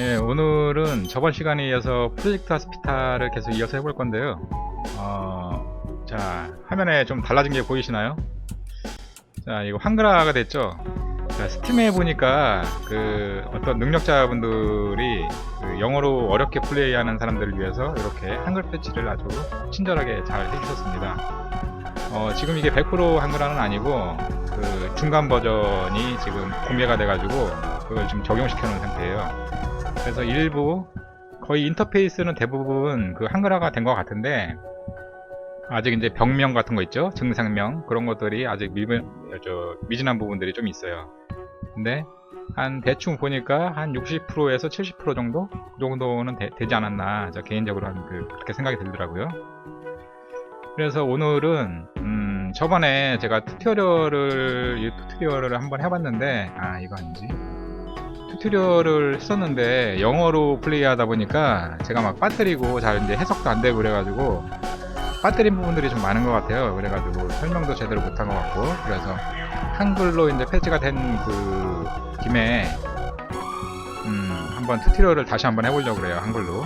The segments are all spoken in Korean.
예, 오늘은 저번 시간에 이어서 프로젝트 하스피탈을 계속 이어서 해볼 건데요. 어, 자, 화면에 좀 달라진 게 보이시나요? 자, 이거 한글화가 됐죠? 자, 스팀에 보니까 그 어떤 능력자분들이 그 영어로 어렵게 플레이하는 사람들을 위해서 이렇게 한글 패치를 아주 친절하게 잘 해주셨습니다. 어, 지금 이게 100% 한글화는 아니고 그 중간 버전이 지금 공개가 돼가지고 그걸 지금 적용시켜 놓은 상태예요. 그래서 일부 거의 인터페이스는 대부분 그 한글화가 된 것 같은데 아직 이제 병명 같은 거 있죠? 증상명. 그런 것들이 아직 미, 저, 미진한 부분들이 좀 있어요. 근데 한 대충 보니까 한 60%에서 70% 정도? 그 정도는 되, 지 않았나. 저 개인적으로 한 그, 그렇게 생각이 들더라고요. 그래서 오늘은 음, 저번에 제가 튜토리얼을 이 튜토리얼을 한번 해봤는데 아 이거 아니지 튜토리얼을 했었는데 영어로 플레이하다 보니까 제가 막 빠뜨리고 잘 이제 해석도 안 되고 그래가지고 빠뜨린 부분들이 좀 많은 것 같아요. 그래가지고 설명도 제대로 못한 것 같고 그래서 한글로 이제 패치가 된 그 김에 음, 한번 튜토리얼을 다시 한번 해보려고 그래요. 한글로.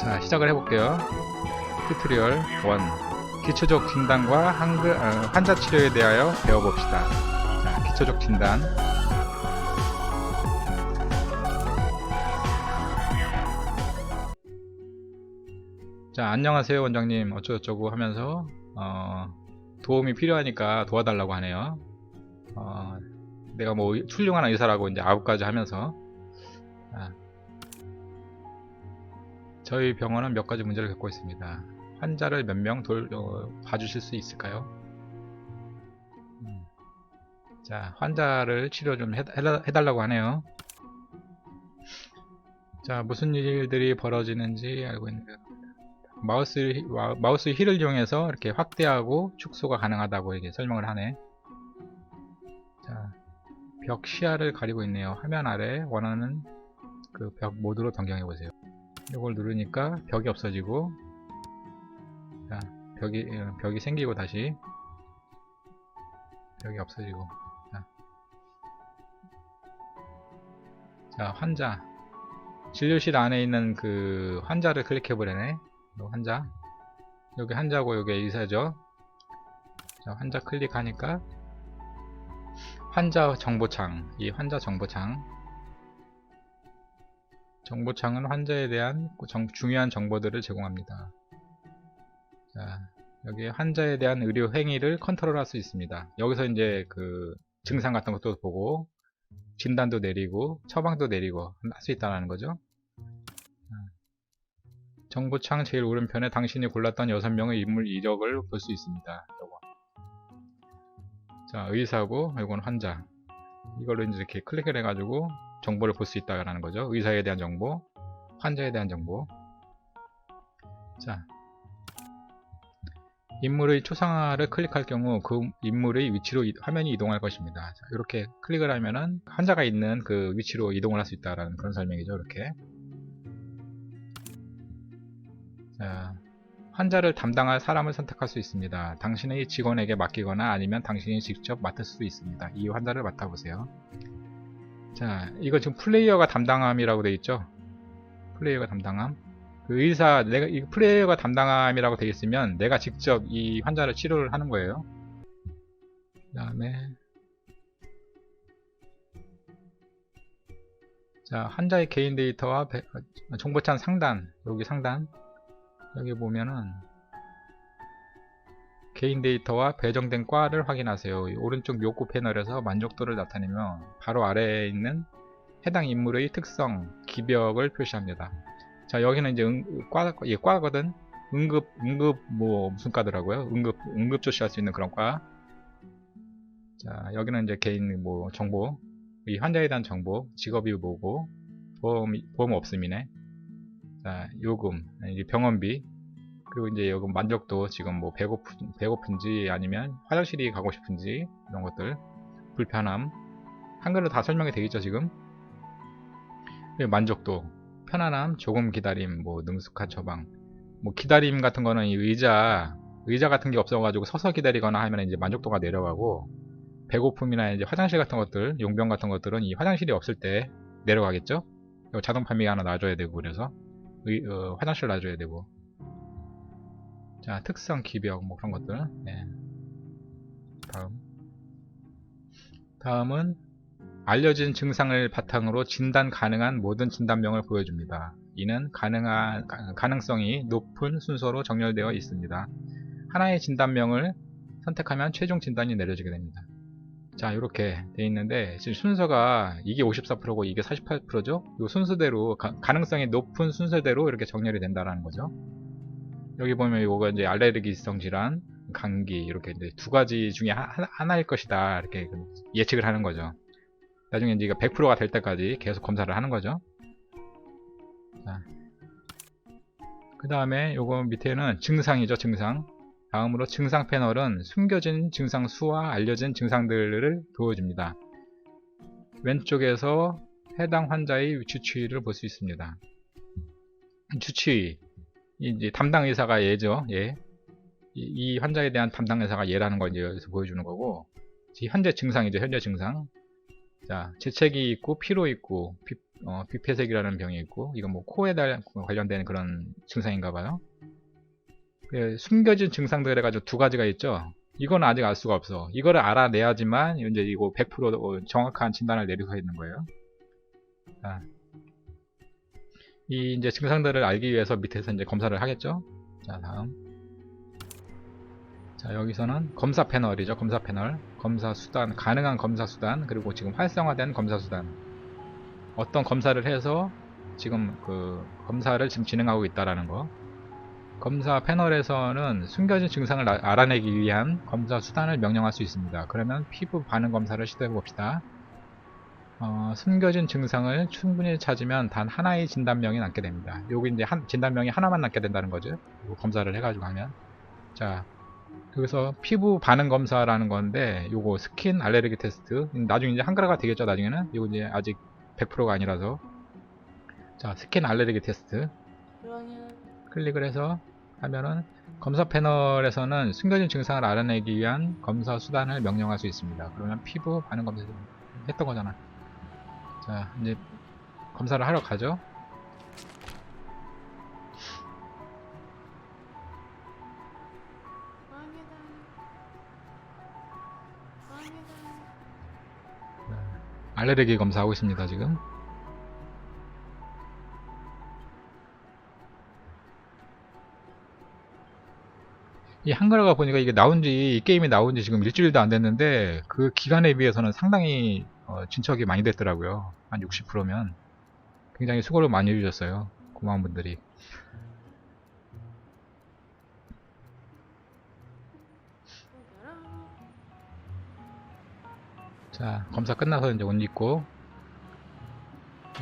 자 시작을 해볼게요. 튜토리얼 1 기초적 진단과 한글 어, 환자 치료에 대하여 배워봅시다. 자 기초적 진단 자 안녕하세요 원장님. 어쩌고저쩌고 하면서 어, 도움이 필요하니까 도와달라고 하네요. 어, 내가 뭐 의- 훌륭한 의사라고 이제 아홉 가지 하면서 자, 저희 병원은 몇 가지 문제를 겪고 있습니다. 환자를 몇명 어, 봐주실 수 있을까요? 음. 자 환자를 치료 좀 해, 해달- 해달라고 하네요. 자 무슨 일들이 벌어지는지 알고 있는데 마우스, 마우스 힐을 이용해서 이렇게 확대하고 축소가 가능하다고 이게 설명을 하네. 자, 벽 시야를 가리고 있네요. 화면 아래 원하는 그 벽 모드로 변경해 보세요. 이걸 누르니까 벽이 없어지고, 자, 벽이, 어, 벽이 생기고 다시, 벽이 없어지고, 자, 자 환자. 진료실 안에 있는 그 환자를 클릭해 보려네. 요 환자. 여기 환자고 여기 의사죠. 자, 환자 클릭하니까 환자 정보창 이 환자 정보창. 정보창은 환자에 대한 정- 중요한 정보들을 제공합니다. 자 여기 환자에 대한 의료 행위를 컨트롤할 수 있습니다. 여기서 이제 그 증상 같은 것도 보고 진단도 내리고 처방도 내리고 할 수 있다는 거죠 정보창 제일 오른편에 당신이 골랐던 6명의 인물 이력을 볼 수 있습니다. 요거. 자, 의사고, 이건 환자. 이걸로 이제 이렇게 클릭을 해가지고 정보를 볼 수 있다라는 거죠. 의사에 대한 정보, 환자에 대한 정보. 자, 인물의 초상화를 클릭할 경우 그 인물의 위치로 이- 화면이 이동할 것입니다. 자, 이렇게 클릭을 하면은 환자가 있는 그 위치로 이동을 할 수 있다라는 그런 설명이죠. 이렇게. 환자를 담당할 사람을 선택할 수 있습니다. 당신의 직원에게 맡기거나 아니면 당신이 직접 맡을 수도 있습니다. 이 환자를 맡아보세요. 자, 이거 지금 플레이어가 담당함이라고 되어 있죠? 플레이어가 담당함. 그 의사, 내가, 이 플레이어가 담당함이라고 되어 있으면 내가 직접 이 환자를 치료를 하는 거예요. 그 다음에, 자, 환자의 개인 데이터와 배- 어, 정보창 상단, 여기 상단, 여기 보면은 개인 데이터와 배정된 과를 확인하세요. 이 오른쪽 욕구 패널에서 만족도를 나타내면 바로 아래에 있는 해당 인물의 특성, 기벽을 표시합니다. 자 여기는 이제 응, 과, 예, 과거든. 응급, 응급 뭐 무슨 과더라고요. 응급, 응급 조치할 수 있는 그런 과. 자 여기는 이제 개인 뭐 정보, 이 환자에 대한 정보, 직업이 뭐고 보험 보험 없음이네. 자, 요금, 병원비, 그리고 이제 요금 만족도 지금 뭐 배고픈, 배고픈지 아니면 화장실이 가고 싶은지 이런 것들, 불편함, 한글로 다 설명이 되겠죠, 지금? 만족도, 편안함, 조금 기다림, 뭐 능숙한 처방, 뭐 기다림 같은 거는 이 의자, 의자 같은 게 없어가지고 서서 기다리거나 하면 이제 만족도가 내려가고, 배고픔이나 이제 화장실 같은 것들, 용병 같은 것들은 이 화장실이 없을 때 내려가겠죠? 자동 판매기 하나 놔줘야 되고 그래서 의- 어, 화장실 놔줘야 되고 자 특성 기벽 뭐 그런 것들 네. 다음 다음은 알려진 증상을 바탕으로 진단 가능한 모든 진단명을 보여줍니다. 이는 가능한, 가- 가능성이 높은 순서로 정렬되어 있습니다. 하나의 진단명을 선택하면 최종 진단이 내려지게 됩니다. 자, 이렇게 돼 있는데, 지금 순서가 이게 54%고 이게 48%죠? 이 순서대로, 가, 가능성이 높은 순서대로 이렇게 정렬이 된다라는 거죠. 여기 보면 이거가 이제 알레르기성 질환, 감기, 이렇게 이제 두 가지 중에 하, 하나- 하나일 것이다. 이렇게 예측을 하는 거죠. 나중에 이제 이거 100%가 될 때까지 계속 검사를 하는 거죠. 그 다음에 요거 밑에는 증상이죠, 증상. 다음으로 증상 패널은 숨겨진 증상 수와 알려진 증상들을 보여줍니다. 왼쪽에서 해당 환자의 주치의를 볼 수 있습니다. 주치의, 이제 담당 의사가 얘죠, 얘. 이, 이 환자에 대한 담당 의사가 얘라는 걸 이제 여기서 보여주는 거고, 이 현재 증상이죠, 현재 증상. 자, 재채기 있고, 피로 있고, 비, 어, 비폐색이라는 병이 있고, 이건 뭐 코에 달- 관련된 그런 증상인가 봐요. 그 숨겨진 증상들 해가지고 두 가지가 있죠. 이건 아직 알 수가 없어. 이거를 알아내야지만 이제 이거 100% 어, 정확한 진단을 내릴 수 있는 거예요. 자, 이 이제 증상들을 알기 위해서 밑에서 이제 검사를 하겠죠. 자, 다음. 자, 여기서는 검사 패널이죠. 검사 패널. 검사 수단, 가능한 검사 수단, 그리고 지금 활성화된 검사 수단. 어떤 검사를 해서 지금 그 검사를 지금 진행하고 있다라는 거. 검사 패널에서는 숨겨진 증상을 아- 알아내기 위한 검사 수단을 명령할 수 있습니다. 그러면 피부 반응 검사를 시도해 봅시다. 어, 숨겨진 증상을 충분히 찾으면 단 하나의 진단명이 남게 됩니다. 여기 이제 한, 진단명이 하나만 남게 된다는 거죠. 검사를 해가지고 하면. 자, 여기서 피부 반응 검사라는 건데, 요거 스킨 알레르기 테스트. 나중에 이제 한글화가 되겠죠, 나중에는. 이거 이제 아직 100%가 아니라서. 자, 스킨 알레르기 테스트. 클릭을 해서 하면은 검사 패널에서는 숨겨진 증상을 알아내기 위한 검사 수단을 명령할 수 있습니다. 그러면 피부 반응 검사 했던 거잖아. 자, 이제 검사를 하러 가죠. 망이다. 알레르기 검사하고 있습니다, 지금. 이 한글화가 보니까 이게 나온 지, 이 게임이 나온 지 지금 일주일도 안 됐는데, 그 기간에 비해서는 상당히 어, 진척이 많이 됐더라고요. 한 60%면. 굉장히 수고를 많이 해주셨어요. 고마운 분들이. 자, 검사 끝나서 이제 옷 입고,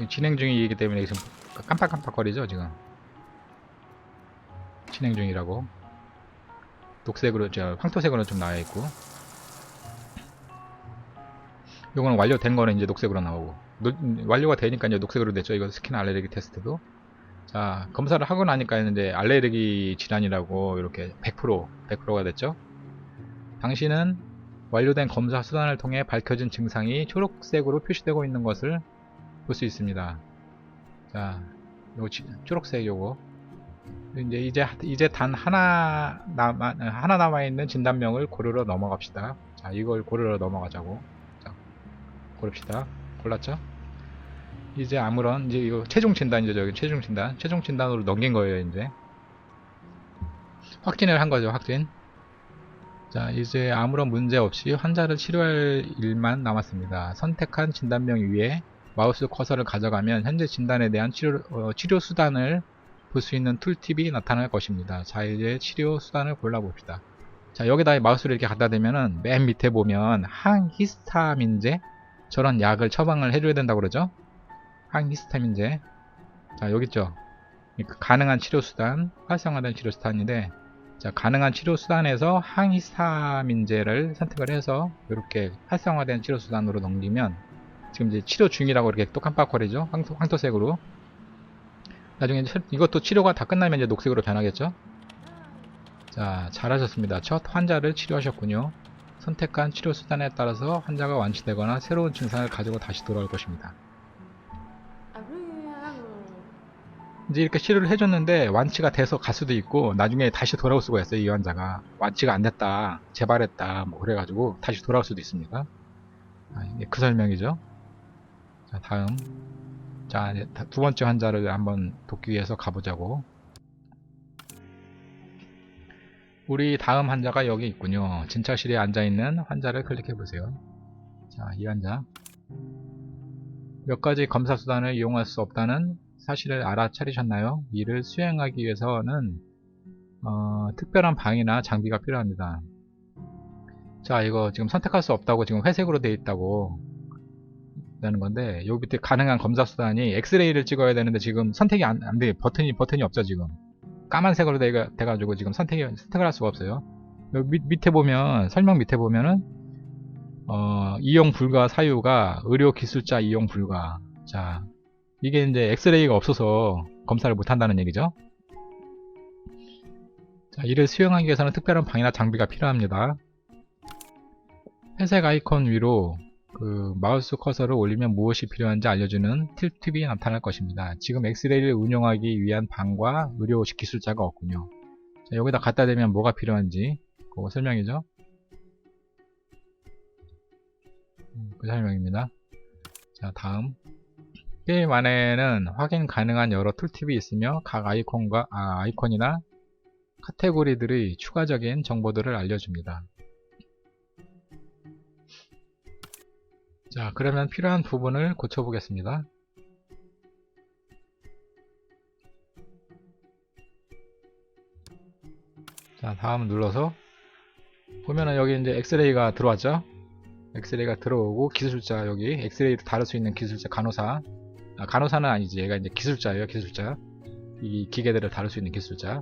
진행 중이기 때문에 지금 깜빡깜빡거리죠, 지금. 진행 중이라고. 녹색으로, 저, 황토색으로 좀 나와 있고. 요거는 완료된 거는 이제 녹색으로 나오고. 노- 완료가 되니까 이제 녹색으로 됐죠. 이거 스킨 알레르기 테스트도. 자, 검사를 하고 나니까 이제 알레르기 질환이라고 이렇게 100%, 100%가 됐죠. 당신은 완료된 검사 수단을 통해 밝혀진 증상이 초록색으로 표시되고 있는 것을 볼 수 있습니다. 자, 요 지- 초록색 요거. 이제 이제 이제 단 하나 남아 하나 남아 있는 진단명을 고르러 넘어갑시다. 자, 이걸 고르러 넘어가자고. 자, 고릅시다. 골랐죠? 이제 아무런 이제 이거 최종 진단이죠. 저기 최종 진단. 최종 진단으로 넘긴 거예요, 이제. 확진을 한 거죠, 확진. 자, 이제 아무런 문제 없이 환자를 치료할 일만 남았습니다. 선택한 진단명 위에 마우스 커서를 가져가면 현재 진단에 대한 치료, 어, 치료 수단을 볼 수 있는 툴팁이 나타날 것입니다. 자, 이제 치료 수단을 골라봅시다. 자, 여기다 마우스를 이렇게 갖다 대면은 맨 밑에 보면 항히스타민제 저런 약을 처방을 해줘야 된다고 그러죠? 항히스타민제. 자, 여기 있죠? 그 가능한 치료 수단, 활성화된 치료 수단인데, 자, 가능한 치료 수단에서 항히스타민제를 선택을 해서 이렇게 활성화된 치료 수단으로 넘기면 지금 이제 치료 중이라고 이렇게 또 깜빡거리죠? 황토, 황토색으로. 나중에 이것도 치료가 다 끝나면 이제 녹색으로 변하겠죠? 자, 잘하셨습니다. 첫 환자를 치료하셨군요. 선택한 치료 수단에 따라서 환자가 완치되거나 새로운 증상을 가지고 다시 돌아올 것입니다. 이제 이렇게 치료를 해줬는데 완치가 돼서 갈 수도 있고 나중에 다시 돌아올 수가 있어요 이 환자가 완치가 안 됐다 재발했다 뭐 그래가지고 다시 돌아올 수도 있습니다 아, 그 설명이죠 자 다음 자 이제 다- 두 번째 환자를 한번 돕기 위해서 가보자고 우리 다음 환자가 여기 있군요 진찰실에 앉아있는 환자를 클릭해 보세요 자 이 환자 몇 가지 검사 수단을 이용할 수 없다는 사실을 알아차리셨나요? 이를 수행하기 위해서는 어, 특별한 방이나 장비가 필요합니다. 자 이거 지금 선택할 수 없다고 지금 회색으로 되어 있다고 되는 건데 여기 밑에 가능한 검사 수단이 엑스레이를 찍어야 되는데 지금 선택이 안, 안 돼. 버튼이 버튼이 없죠 지금. 까만색으로 돼, 돼가지고 지금 선택이 선택을 할 수가 없어요. 여기 밑, 밑에 보면 설명 밑에 보면은 어, 이용 불가 사유가 의료 기술자 이용 불가. 자, 이게 이제 엑스레이가 없어서 검사를 못 한다는 얘기죠. 자, 이를 수행하기 위해서는 특별한 방이나 장비가 필요합니다. 회색 아이콘 위로 그 마우스 커서를 올리면 무엇이 필요한지 알려주는 틸팁이 나타날 것입니다. 지금 엑스레이를 운용하기 위한 방과 의료 기술자가 없군요. 자, 여기다 갖다 대면 뭐가 필요한지 그거 설명이죠. 음, 그 설명입니다. 자, 다음. 게임 안에는 확인 가능한 여러 툴팁이 있으며 각 아이콘과 아, 아이콘이나 카테고리들의 추가적인 정보들을 알려줍니다. 자, 그러면 필요한 부분을 고쳐보겠습니다. 자, 다음 눌러서 보면은 여기 이제 엑스레이가 들어왔죠? 엑스레이가 들어오고 기술자 여기 엑스레이를 다룰 수 있는 기술자 간호사. 아, 간호사는 아니지. 얘가 이제 기술자예요 기술자. 이 기계들을 다룰 수 있는 기술자.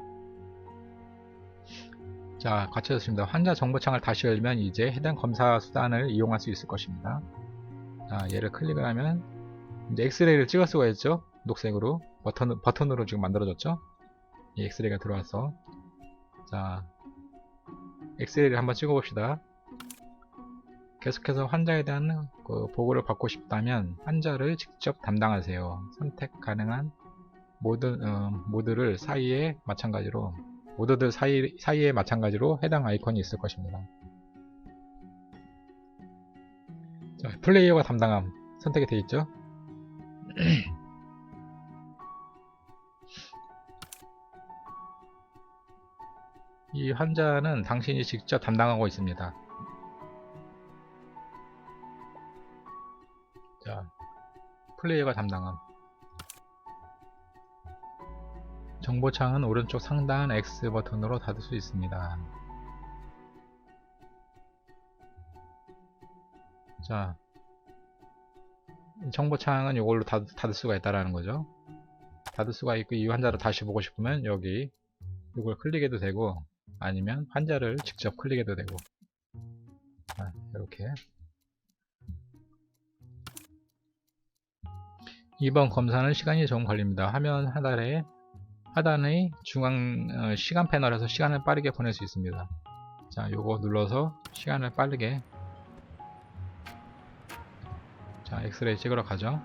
자 갖춰졌습니다. 환자 정보창을 다시 열면 이제 해당 검사 수단을 이용할 수 있을 것입니다 자 얘를 클릭을 하면 이제 엑스레이를 찍을 수가 있죠? 녹색으로. 버튼, 버튼으로 지금 만들어졌죠? 이 엑스레이가 들어와서. 자 엑스레이를 한번 찍어 봅시다. 계속해서 환자에 대한 그 보고를 받고 싶다면 환자를 직접 담당하세요. 선택 가능한 모드, 어, 모드를 사이에 마찬가지로 모드들 사이, 사이에 마찬가지로 해당 아이콘이 있을 것입니다. 플레이어가 담당함 선택이 되어 있죠. 이 환자는 당신이 직접 담당하고 있습니다. 자, 플레이어가 담당함. 정보창은 오른쪽 상단 X 버튼으로 닫을 수 있습니다. 자, 이 정보창은 이걸로 닫, 닫을 수가 있다라는 거죠. 닫을 수가 있고 이 환자를 다시 보고 싶으면 여기 이걸 클릭해도 되고 아니면 환자를 직접 클릭해도 되고 자, 이렇게 이번 검사는 시간이 좀 걸립니다. 화면 하단에 하단의 중앙 어, 시간 패널에서 시간을 빠르게 보낼 수 있습니다. 자, 요거 눌러서 시간을 빠르게 자, 엑스레이 찍으러 가죠.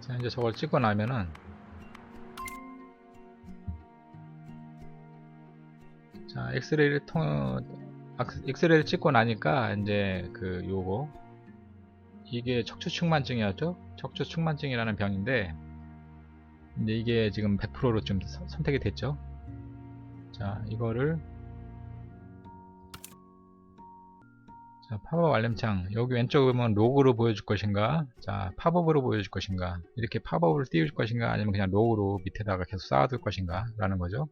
자, 이제 저걸 찍고 나면은 자, 엑스레이를 통 악- 엑스레이를 찍고 나니까 이제 그 요거 이게 척추측만증이었죠? 척추측만증이라는 병인데 이제 이게 지금 100%로 좀 서- 선택이 됐죠? 자, 이거를 자, 팝업 알림창. 여기 왼쪽에 보면 로그로 보여줄 것인가? 자 팝업으로 보여줄 것인가? 이렇게 팝업을 띄울 것인가? 아니면 그냥 로그로 밑에다가 계속 쌓아둘 것인가 라는 거죠.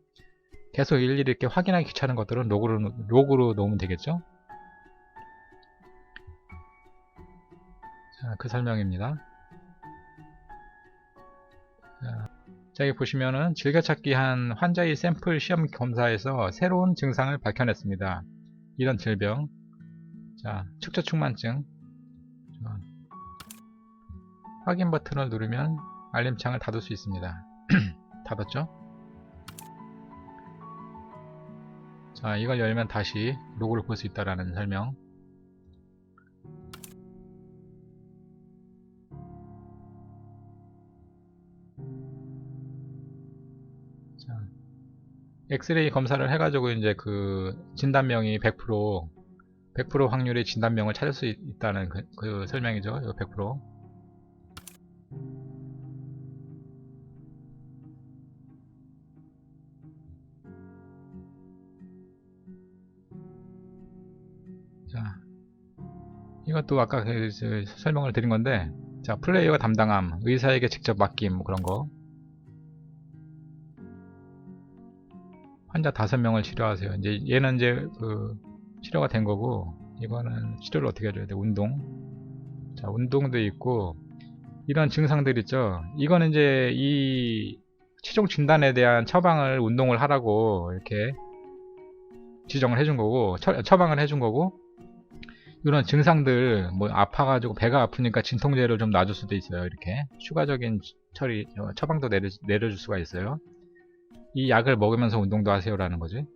계속 일일이 이렇게 확인하기 귀찮은 것들은 로그로, 로그로 놓으면 되겠죠 그 설명입니다 자, 자, 여기 보시면은 즐겨찾기 한 환자의 샘플 시험 검사에서 새로운 증상을 밝혀냈습니다 이런 질병 자. 자, 확인 버튼을 누르면 알림창을 닫을 수 있습니다. 닫았죠? 자, 이걸 열면 다시 로고를 볼 수 있다라는 설명. 자, 엑스레이 검사를 해가지고 이제 그 진단명이 100% 100% 확률의 진단명을 찾을 수 있, 다는 그, 그 설명이죠. 이거 100%. 자, 이것도 아까 그, 저, 설명을 드린 건데, 자, 플레이어가 담당함, 의사에게 직접 맡김, 뭐 그런 거. 환자 다섯 명을 치료하세요. 이제 얘는 이제 그 치료가 된 거고, 이거는 치료를 어떻게 해줘야 돼? 운동. 자, 운동도 있고, 이런 증상들 있죠. 이거는 이제 이 최종 진단에 대한 처방을 운동을 하라고 이렇게 지정을 해준 거고, 처, 처방을 해준 거고, 이런 증상들 뭐 아파가지고 배가 아프니까 진통제를 좀 놔줄 수도 있어요 이렇게 추가적인 처리 어, 처방도 내려, 내려줄 수가 있어요 이 약을 먹으면서 운동도 하세요라는 거지.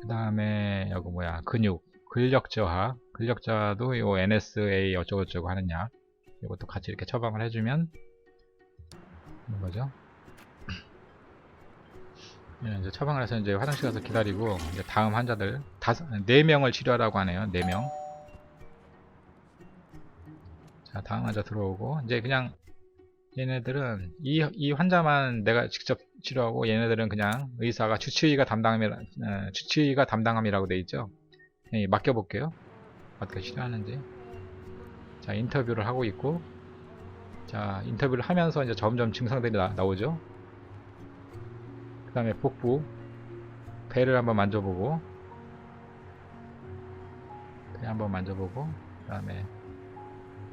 그 다음에 여기 뭐야? 근육 근력 저하. 근력 저하도 요 NSA 어쩌고저쩌고 하는 약. 이것도 같이 이렇게 처방을 해주면 이런 거죠. 예, 이제 처방을 해서 이제 화장실 가서 기다리고 이제 다음 환자들 다섯 네 명을 치료하라고 하네요. 네 명. 자, 다음 환자 들어오고, 이제 그냥 얘네들은 이, 이 환자만 내가 직접 치료하고 얘네들은 그냥 의사가 주치의가 담당함이라, 어, 주치의가 담당함이라고 돼 있죠. 예, 맡겨볼게요. 어떻게 치료하는지. 자, 인터뷰를 하고 있고, 자, 인터뷰를 하면서 이제 점점 증상들이 나, 나오죠. 그 다음에 복부, 배를 한번 만져보고, 배 한번 만져보고, 그 다음에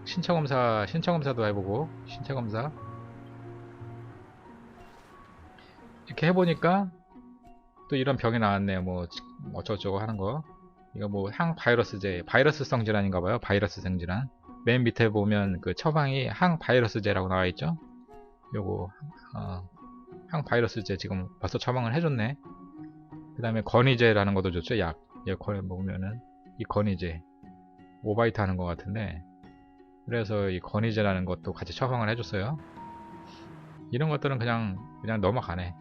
신체 검사 신체 검사도 해보고 신체 검사 이렇게 해보니까 또 이런 병이 나왔네요. 뭐 어쩌고저쩌고 하는 거. 이거 뭐 항바이러스제 바이러스성 질환인가 봐요. 바이러스성 질환. 맨 밑에 보면 그 처방이 항바이러스제라고 나와 있죠? 요거 어, 항바이러스제 지금 벌써 처방을 해줬네. 그 다음에 건의제라는 것도 좋죠? 약. 여기 건의 보면은. 이 건의제. 오바이트 하는 것 같은데. 그래서 이 건의제라는 것도 같이 처방을 해줬어요. 이런 것들은 그냥 그냥 넘어가네.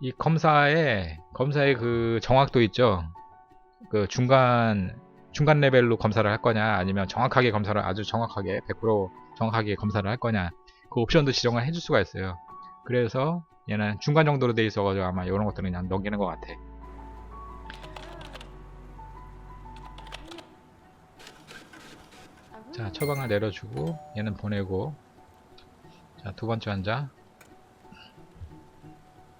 이 검사에 검사의 그 정확도 있죠. 그 중간 중간 레벨로 검사를 할 거냐 아니면 정확하게 검사를 아주 정확하게 100% 정확하게 검사를 할 거냐 그 옵션도 지정을 해줄 수가 있어요. 그래서 얘는 중간 정도로 돼 있어가지고 아마 이런 것들은 그냥 넘기는 것 같아. 자 처방을 내려주고 얘는 보내고 자 두 번째 환자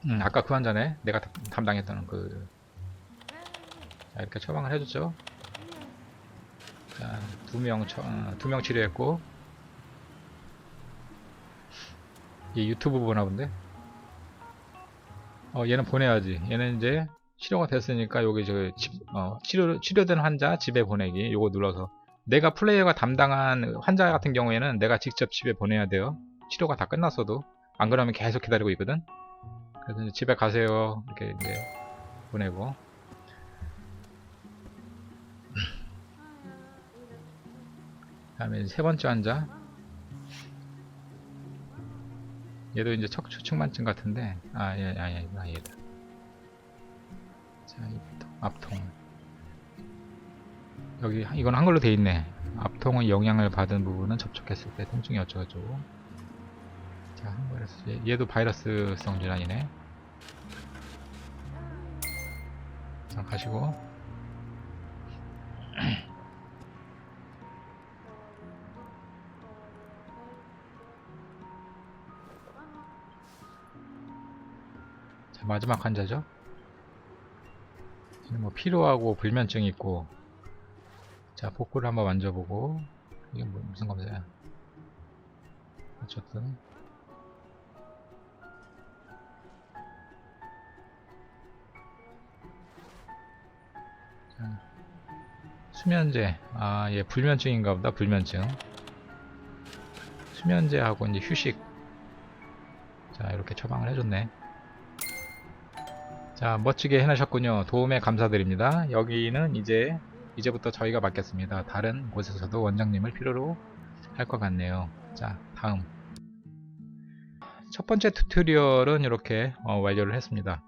음, 아까 그 환자네 내가 담- 담당했던 그 자, 이렇게 처방을 해줬죠. 자 두명 어, 두명 치료했고. 얘 유튜브 보나 본데? 어 얘는 보내야지. 얘는 이제 치료가 됐으니까 여기 저 집, 어, 치료, 치료된 환자 집에 보내기. 요거 눌러서. 내가 플레이어가 담당한 환자 같은 경우에는 내가 직접 집에 보내야 돼요. 치료가 다 끝났어도. 안 그러면 계속 기다리고 있거든. 그래서 집에 가세요. 이렇게 이제 보내고. 다음에 이제 세 번째 환자. 얘도 이제 척추 측만증 같은데. 아 예 아 예 아, 얘다 자 입통 앞통. 여기 이건 한글로 돼 있네. 앞통의 영향을 받은 부분은 접촉했을 때 통증이 어쩌고저쩌고. 자, 얘, 얘도 바이러스성 질환이네. 자, 가시고. 자, 마지막 환자죠. 뭐 피로하고 불면증이 있고 자 복부를 한번 만져보고 이게 뭐, 무슨 검사야 어쨌든 수면제. 아얘 불면증인가 보다 불면증. 수면제하고 이제 휴식. 자 이렇게 처방을 해줬네. 자 멋지게 해내셨군요. 도움에 감사드립니다. 여기는 이제 이제부터 저희가 맡겠습니다. 다른 곳에서도 원장님을 필요로 할 것 같네요. 자 다음. 첫 번째 튜토리얼은 이렇게 어, 완료를 했습니다